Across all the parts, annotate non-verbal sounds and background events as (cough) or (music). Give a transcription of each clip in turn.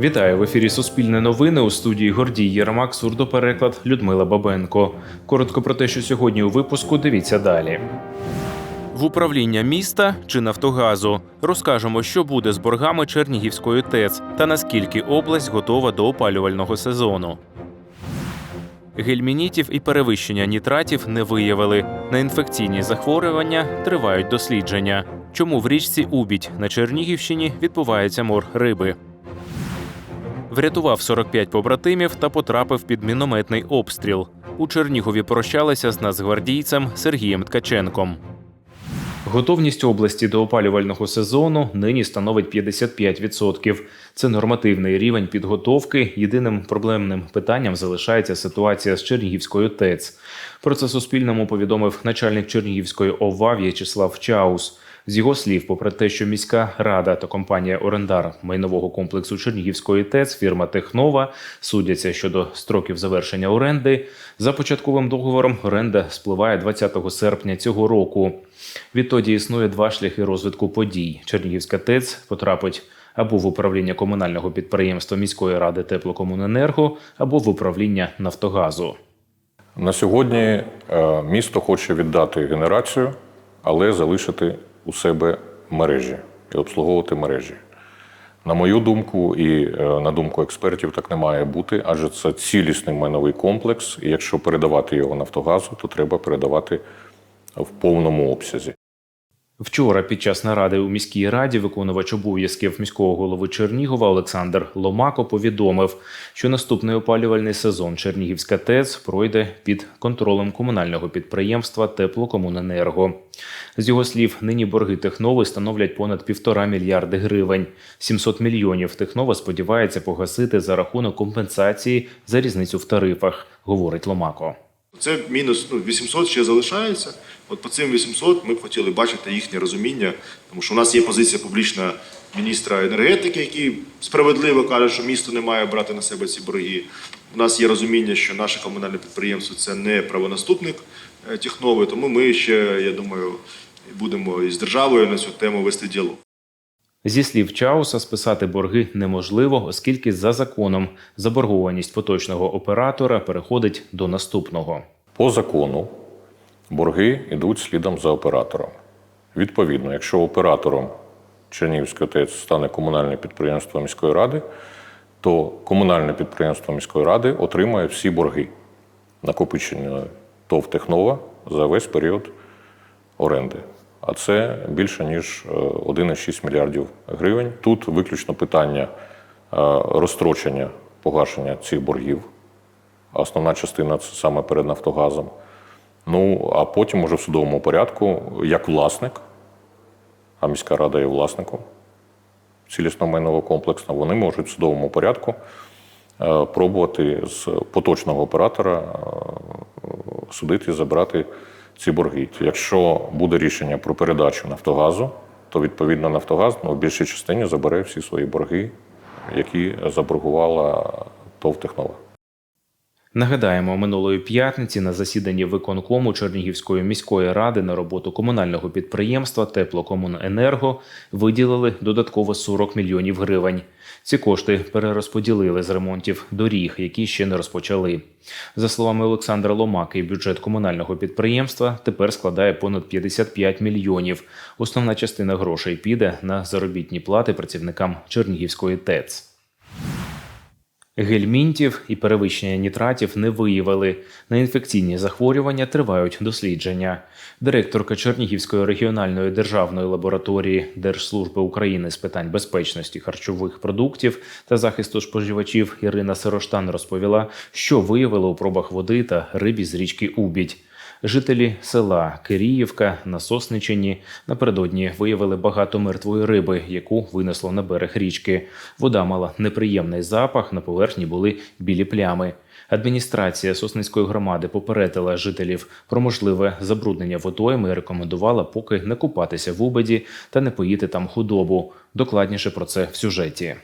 Вітаю в ефірі Суспільне новини у студії Гордій Єрмак, сурдопереклад Людмила Бабенко. Коротко про те, що сьогодні у випуску. Дивіться далі. В управління міста чи Нафтогазу розкажемо, що буде з боргами Чернігівської ТЕЦ та наскільки область готова до опалювального сезону. Гельмінітів і перевищення нітратів не виявили. На інфекційні захворювання тривають дослідження. Чому в річці Убідь на Чернігівщині відбувається мор риби? Врятував 45 побратимів та потрапив під мінометний обстріл. У Чернігові прощалися з нацгвардійцем Сергієм Ткаченком. Готовність області до опалювального сезону нині становить 55%. Це нормативний рівень підготовки. Єдиним проблемним питанням залишається ситуація з Чернігівською ТЕЦ. Про це Суспільному повідомив начальник Чернігівської ОВА В'ячеслав Чаус. З його слів, попри те, що міська рада та компанія Орендар майнового комплексу Чернігівської ТЕЦ, фірма Технова судяться щодо строків завершення оренди. За початковим договором оренда спливає 20 серпня цього року. Відтоді існує два шляхи розвитку подій. Чернігівська ТЕЦ потрапить або в управління комунального підприємства міської ради теплокомуненерго, або в управління Нафтогазу. На сьогодні е, місто хоче віддати генерацію, але залишити у себе мережі і обслуговувати мережі. На мою думку, і е, на думку експертів, так не має бути, адже це цілісний майновий комплекс. І якщо передавати його Нафтогазу, то треба передавати в повному обсязі. Вчора під час наради у міській раді виконувач обов'язків міського голови Чернігова Олександр Ломако повідомив, що наступний опалювальний сезон Чернігівська ТЕЦ пройде під контролем комунального підприємства Теплокомуненерго. З його слів, нині борги Технови становлять понад півтора мільярди гривень. 700 мільйонів Технова сподівається погасити за рахунок компенсації за різницю в тарифах, говорить Ломако. Це мінус ну, 800 ще залишається. От по цим 800 ми б хотіли бачити їхнє розуміння, тому що у нас є позиція публічна міністра енергетики, який справедливо каже, що місто не має брати на себе ці борги. У нас є розуміння, що наше комунальне підприємство це не правонаступник е, Технови, тому ми ще, я думаю, будемо із державою на цю тему вести діалог. Зі слів Чауса, списати борги неможливо, оскільки за законом заборгованість поточного оператора переходить до наступного. По закону борги йдуть слідом за оператором. Відповідно, якщо оператором Чернігівської ТЕЦ стане комунальне підприємство міської ради, то комунальне підприємство міської ради отримає всі борги, накопичені ТОВ Технова за весь період оренди. А це більше ніж е, 1,6 мільярдів гривень. Тут виключно питання е, розстрочення погашення цих боргів. Основна частина це саме перед Нафтогазом. Ну, а потім уже в судовому порядку, як власник, а міська рада є власником цілісного майнового комплексу, вони можуть в судовому порядку е, пробувати з поточного оператора е, судити і забрати ці борги. Якщо буде рішення про передачу Нафтогазу, то відповідно Нафтогаз ну, в більшій частині забере всі свої борги, які заборгувала ТОВ Технова. Нагадаємо, минулої п'ятниці на засіданні виконкому Чернігівської міської ради на роботу комунального підприємства Теплокомуненерго виділили додатково 40 мільйонів гривень. Ці кошти перерозподілили з ремонтів доріг, які ще не розпочали. За словами Олександра Ломаки, бюджет комунального підприємства тепер складає понад 55 мільйонів. Основна частина грошей піде на заробітні плати працівникам Чернігівської ТЕЦ. Гельмінтів і перевищення нітратів не виявили. На інфекційні захворювання тривають дослідження. Директорка Чернігівської регіональної державної лабораторії Держслужби України з питань безпечності харчових продуктів та захисту споживачів Ірина Сироштан розповіла, що виявили у пробах води та рибі з річки Убідь. Жителі села Киріївка на Сосничині напередодні виявили багато мертвої риби, яку винесло на берег річки. Вода мала неприємний запах, на поверхні були білі плями. Адміністрація Сосницької громади попередила жителів про можливе забруднення водойми і рекомендувала поки не купатися в Убеді та не поїти там худобу. Докладніше про це в сюжеті.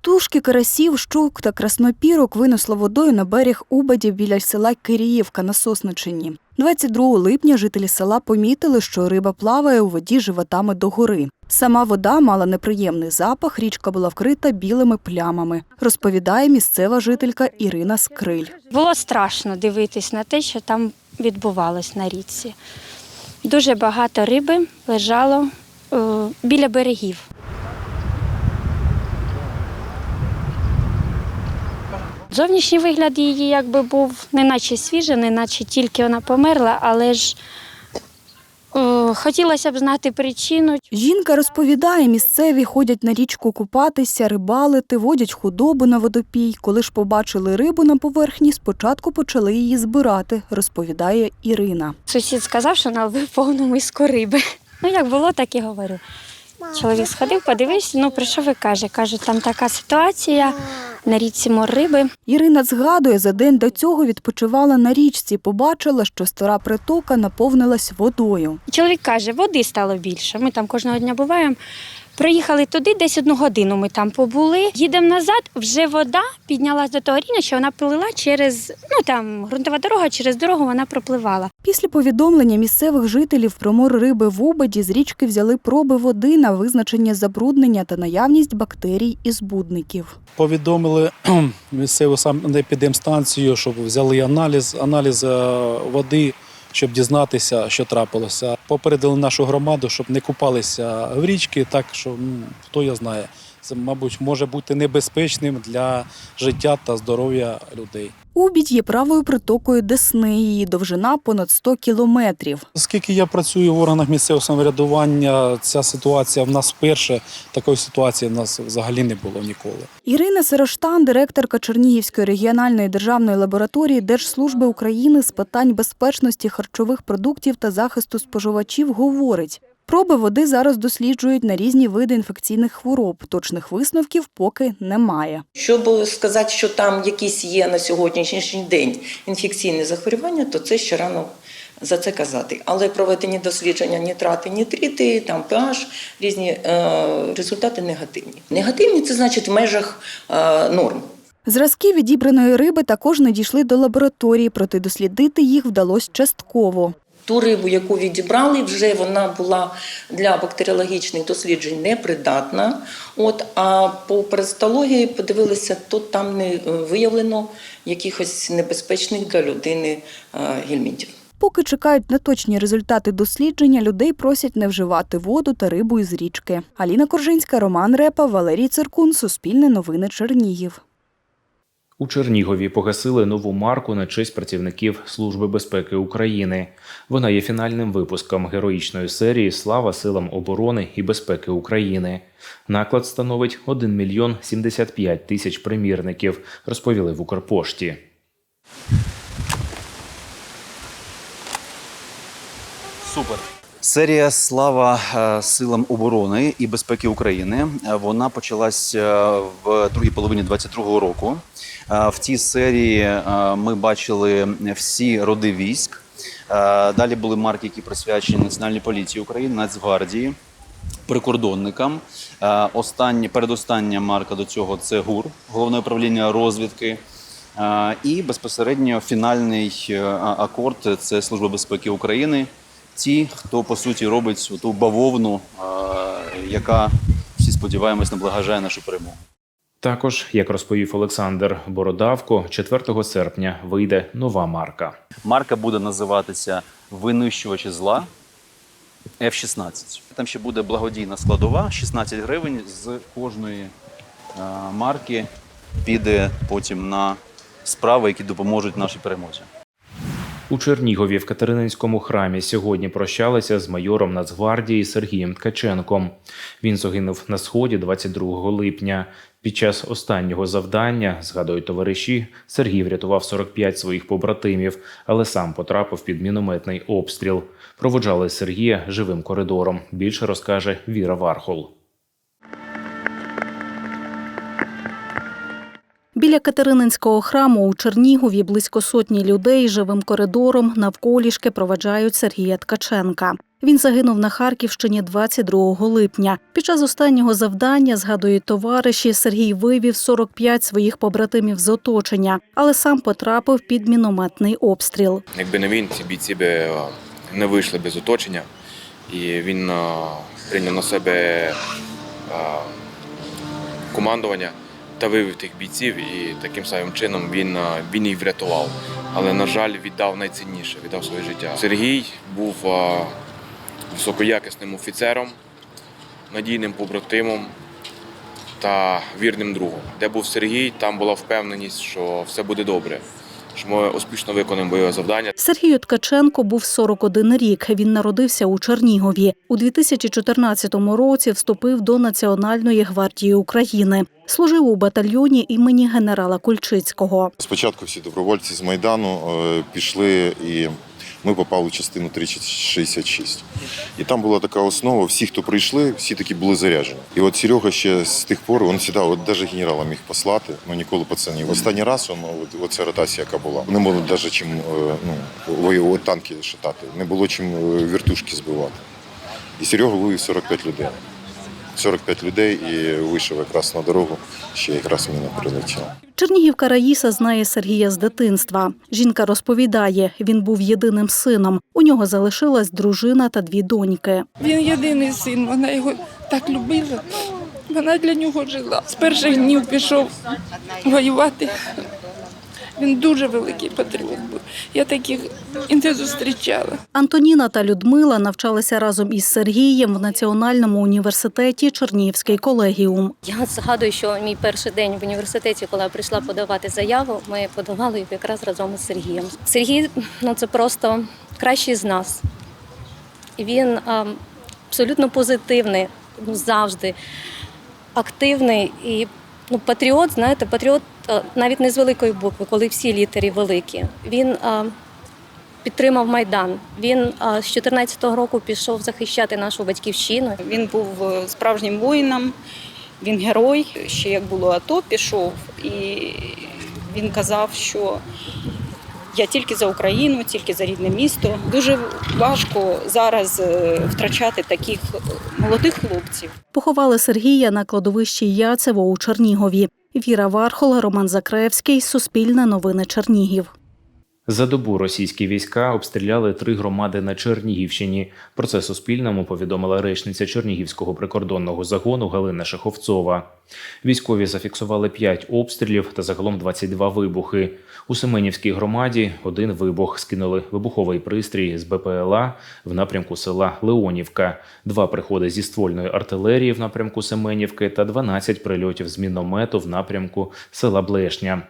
Тушки карасів, щук та краснопірок винесло водою на берег Убаді біля села Киріївка на Сосничині. 22 липня жителі села помітили, що риба плаває у воді животами догори. Сама вода мала неприємний запах, річка була вкрита білими плямами, розповідає місцева жителька Ірина Скриль. Було страшно дивитись на те, що там відбувалось на річці. Дуже багато риби лежало е, біля берегів. Зовнішній вигляд її якби був не наче свіжий, не наче тільки вона померла, але ж е, хотілося б знати причину, Жінка розповідає, місцеві ходять на річку купатися, рибалити, водять худобу на водопій. Коли ж побачили рибу на поверхні, спочатку почали її збирати, розповідає Ірина. Сусід сказав, що налив повну миску риби. Ну, як було, так і говорю. Чоловік сходив, подивився, ну прийшов і каже, каже, там така ситуація, на річці мор риби. Ірина згадує, за день до цього відпочивала на річці, побачила, що стара притока наповнилась водою. Чоловік каже, води стало більше. Ми там кожного дня буваємо. Приїхали туди, десь одну годину ми там побули. Їдемо назад, вже вода піднялась до того рівня, що вона плила через, ну там ґрунтова дорога, через дорогу вона пропливала. Після повідомлення місцевих жителів про мор риби в Убаді з річки взяли проби води на визначення забруднення та наявність бактерій і збудників. Повідомили (clears throat) місцеву санепідемстанцію, щоб взяли аналіз, аналіз е, води, щоб дізнатися, що трапилося. Попередили нашу громаду, щоб не купалися в річки, так що ну, хто я знає. Це, мабуть, може бути небезпечним для життя та здоров'я людей. Убідь є правою притокою Десни, її довжина понад 100 кілометрів. Оскільки я працюю в органах місцевого самоврядування, ця ситуація в нас вперше. Такої ситуації в нас взагалі не було ніколи. Ірина Сироштан, директорка Чернігівської регіональної державної лабораторії Держслужби України з питань безпечності харчових продуктів та захисту споживачів, говорить. Проби води зараз досліджують на різні види інфекційних хвороб. Точних висновків поки немає. Щоб сказати, що там якісь є на сьогоднішній день інфекційні захворювання, то це ще рано за це казати. Але проведені дослідження нітрати, нітрити, там pH, різні е, результати негативні. Негативні це значить в межах е, норм. Зразки відібраної риби також не дійшли до лабораторії, проте дослідити їх вдалося частково. Ту рибу, яку відібрали, вже вона була для бактеріологічних досліджень непридатна. От, а по перистології подивилися, то там не е, виявлено якихось небезпечних для людини е, гельмінтів. Поки чекають на точні результати дослідження, людей просять не вживати воду та рибу із річки. Аліна Коржинська, Роман Репа, Валерій Циркун, Суспільне новини Чернігів. У Чернігові погасили нову марку на честь працівників Служби безпеки України. Вона є фінальним випуском героїчної серії Слава силам оборони і безпеки України. Наклад становить 1 мільйон 75 тисяч примірників, розповіли в Укрпошті. Супер. Серія Слава е, силам оборони і безпеки України. Е, Вона почалась е, в другій половині 22-го року. В цій серії ми бачили всі роди військ. Далі були марки, які присвячені Національній поліції України, Нацгвардії, прикордонникам. Останні, передостання марка до цього це ГУР, головне управління розвідки. І безпосередньо фінальний е, акорд це Служба безпеки України. Ті, хто по суті робить ту бавовну, яка всі сподіваємось наближає нашу перемогу. Також, як розповів Олександр Бородавко, 4 серпня вийде нова марка. Марка буде називатися Винищувачі зла F-16. Там ще буде благодійна складова, 16 гривень з кожної е, марки піде потім на справи, які допоможуть нашій перемозі. У Чернігові в Катерининському храмі сьогодні прощалися з майором Нацгвардії Сергієм Ткаченком. Він загинув на сході 22 липня. Під час останнього завдання, згадують товариші, Сергій врятував 45 своїх побратимів, але сам потрапив під мінометний обстріл. Проводжали Сергія живим коридором. Більше розкаже Віра Вархол. Біля Катерининського храму у Чернігові близько сотні людей живим коридором навколішки проведжають Сергія Ткаченка. Він загинув на Харківщині 22 липня. Під час останнього завдання, згадують товариші, Сергій вивів 45 своїх побратимів з оточення, але сам потрапив під мінометний обстріл. Якби не він, ці бійці би е, не вийшли без оточення. і він е, прийняв на себе е, командування та вивів тих бійців, і таким самим чином він, він їх врятував. Але, на жаль, віддав найцінніше, віддав своє життя. Сергій був високоякісним офіцером, надійним побратимом та вірним другом. Де був Сергій, там була впевненість, що все буде добре, що ми успішно виконуємо бойове завдання. Сергію Ткаченко був 41 рік. Він народився у Чернігові. У 2014 році вступив до Національної гвардії України. Служив у батальйоні імені генерала Кульчицького. Спочатку всі добровольці з Майдану е, пішли і ми попали в частину 366. І там була така основа, всі, хто прийшли, всі такі були заряджені. І от Серега ще з тих пор, він сідав, от навіть генерала міг послати, але ніколи пацанів. Останній раз он, от, оця ротація, яка була, не було навіть чим е, ну, воювати, танки шатати, не було чим е, вертушки збивати. І Серега вивів 45 людей. 45 людей і вийшов якраз на дорогу, ще якраз міна прилетіла. Чернігівка Раїса знає Сергія з дитинства. Жінка розповідає, він був єдиним сином. У нього залишилась дружина та дві доньки. Він єдиний син, вона його так любила. Вона для нього жила. З перших днів пішов воювати. Він дуже великий патріот був. Я таких і не зустрічала. Антоніна та Людмила навчалися разом із Сергієм в Національному університеті Чернігівський колегіум. Я згадую, що мій перший день в університеті, коли я прийшла подавати заяву, ми подавали її якраз разом із Сергієм. Сергій ну це просто кращий з нас. Він а, абсолютно позитивний, ну завжди активний і ну, патріот, знаєте, патріот навіть не з великої букви, коли всі літери великі. Він а, підтримав Майдан. Він а, з 2014 року пішов захищати нашу батьківщину. Він був е, справжнім воїном, він герой. Ще як було АТО, пішов, і він казав, що я тільки за Україну, тільки за рідне місто. Дуже важко зараз е, втрачати таких е, молодих хлопців. Поховали Сергія на кладовищі Яцево у Чернігові. Віра Вархола, Роман Закревський, Суспільне новини Чернігів. За добу російські війська обстріляли три громади на Чернігівщині. Про це Суспільному повідомила речниця Чернігівського прикордонного загону Галина Шаховцова. Військові зафіксували 5 обстрілів та загалом 22 вибухи. У Семенівській громаді один вибух скинули вибуховий пристрій з БПЛА в напрямку села Леонівка, два приходи зі ствольної артилерії в напрямку Семенівки та 12 прильотів з міномету в напрямку села Блешня.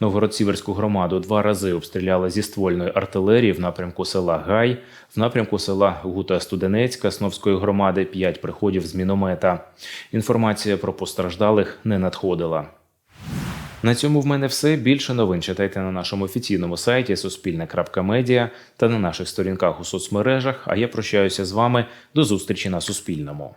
Новгород-Сіверську громаду два рази обстріляли зі ствольної артилерії в напрямку села Гай, в напрямку села Гута Студенецька Сновської громади п'ять приходів з міномета. Інформація про постраждалих не надходила. На цьому в мене все. Більше новин читайте на нашому офіційному сайті Суспільне.Медіа та на наших сторінках у соцмережах. А я прощаюся з вами до зустрічі на Суспільному.